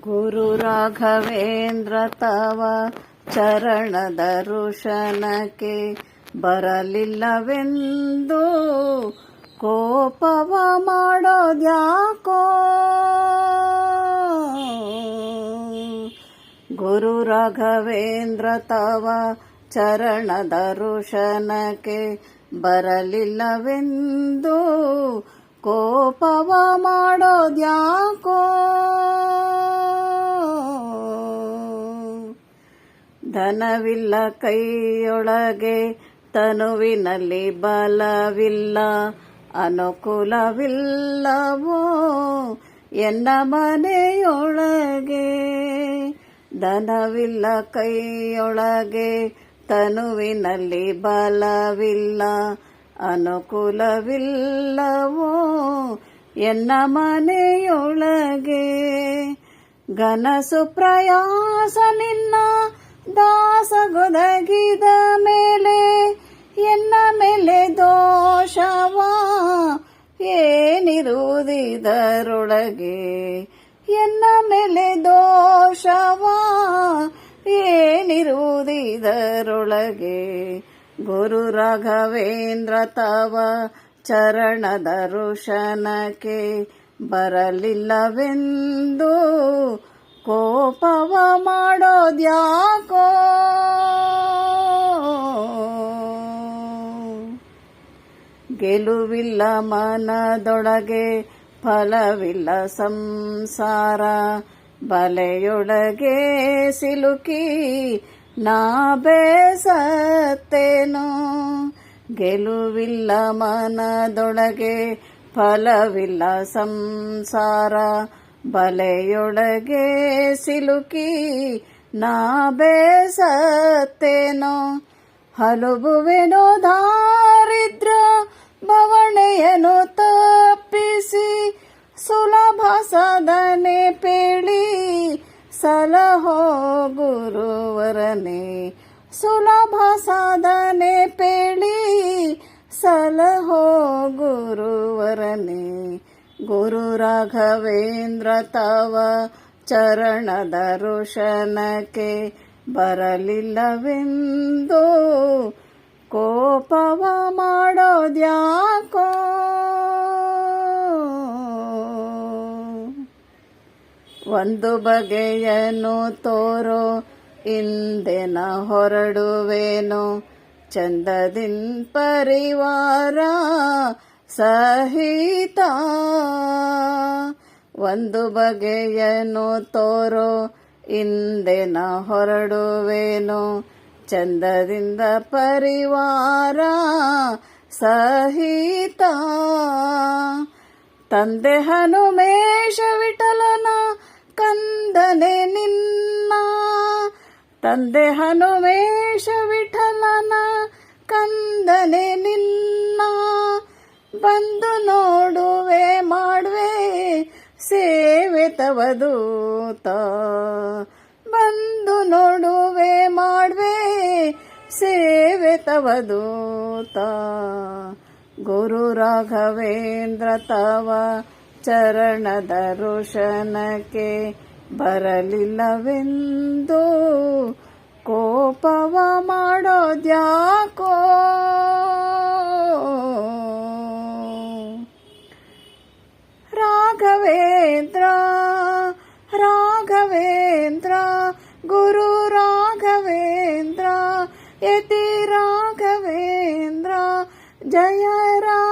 ಗುರು ರಾಘವೇಂದ್ರ ತವ ಚರಣದ ಋಷನಕ್ಕೆ ಬರಲಿಲ್ಲವೆಂದು ಕೋಪವ ಮಾಡೋದ್ಯಾಕೋ? ಗುರು ರಾಘವೇಂದ್ರ ತವ ಚರಣದ ಋಷನಕ್ಕೆ ಬರಲಿಲ್ಲವೆಂದು ಕೋಪವ ಮಾಡೋದ್ಯಾಕೋ? ಧನವಿಲ್ಲ ಕೈಯೊಳಗೆ ತನುವಿನಲ್ಲಿ ಬಲವಿಲ್ಲ, ಅನುಕೂಲವಿಲ್ಲವೋ ಎನ್ನ ಮನೆಯೊಳಗೆ. ಧನವಿಲ್ಲ, ಕೈಯೊಳಗೆ ತನುವಿನಲ್ಲಿ ಬಲವಿಲ್ಲ, ಅನುಕೂಲವಿಲ್ಲವೋ ಎನ್ನ ಮನೆಯೊಳಗೆ. ಘನಸು ಪ್ರಯಾಸ ನಿನ್ನ ದಾಸಗೊದಗಿದ ಮೇಲೆ ಎನ್ನ ಮೇಲೆ ದೋಷವ? ಏನಿರುವುದಿದರೊಳಗೆ ಎನ್ನ ಮೇಲೆ ದೋಷವ? ಏನಿರುವುದಿದರೊಳಗೆ? ಗುರು ರಾಘವೇಂದ್ರ ತವ ಚರಣದ ಋಷನಕ್ಕೆ ಬರಲಿಲ್ಲವೆಂದು ಕೋಪವ ಮಾಡೋದ್ಯಾಕೋ? ಗೆಲುವಿಲ್ಲ ಮನದೊಳಗೆ ಫಲವಿಲ್ಲ ಸಂಸಾರ. ಬಲೆಯೊಳಗೆ ಸಿಲುಕಿ ನಾ ಬೇಸತ್ತೇನೋ? ಗೆಲುವಿಲ್ಲ ಮನದೊಳಗೆ ಫಲವಿಲ್ಲ ಸಂಸಾರ. ಬಲೆಯೊಳಗೆ ಸಿಲುಕಿ ನಾ ಬೇಸತ್ತೇನೋ? ಹಲುಬುವೆನೋ ದಾರಿದ್ರ ಬವಣೆಯನ್ನು ತಪ್ಪಿಸಿ ಸುಲಭ ಸದನೆ ಪೇಳಿ ಸಲಹೋ ಗುರುವರನೆ ಸುಲಭ ಸದನೆ ಪೇಳಿ ಸಲಹೋ ಗುರು ರಾಘವೇಂದ್ರ ತವ ಚರಣದ ಋಷನಕ್ಕೆ ಬರಲಿಲ್ಲವೆಂದು ಕೋಪವ ಮಾಡೋದ್ಯಾಕೋ? ಒಂದು ಬಗೆಯನ್ನು ತೋರೋ, ಇಂದೆನ ಹೊರಡುವೇನು, ಚಂದದಿನ್ ಪರಿವಾರ ಸಹಿತ ಒಂದು ಬಗೆಯನ್ನು ತೋರೋ, ಇಂದೆನ ಹೊರಡುವೇನು. ಚಂದದಿಂದ ಪರಿವಾರ ಸಹಿತ ತಂದೆ ಹನುಮೇಶ ವಿಠಲನ ಕಂದನೆ ನಿನ್ನ. ತಂದೆ ಹನುಮೇಶ ವಿಠಲನ ಕಂದನೆ ಬಂದು ನೋಡುವೆ, ಮಾಡುವೆ, ಸೇವೆ ತವದೂತ ಬಂದು ನೋಡುವೆ, ಮಾಡುವೆ, ಸೇವೆ ತವದೂತ ಗುರು ರಾಘವೇಂದ್ರ ತವ ಚರಣದ ಋಷನಕ್ಕೆ ಬರಲಿಲ್ಲವೆಂದು ಕೋಪವ ಮಾಡೋದ್ಯಾಕೋ? ಗುರು ರಾಘವೇಂದ್ರ ಯತಿ ರಾಘವೇಂದ್ರ ಜಯ ರಾ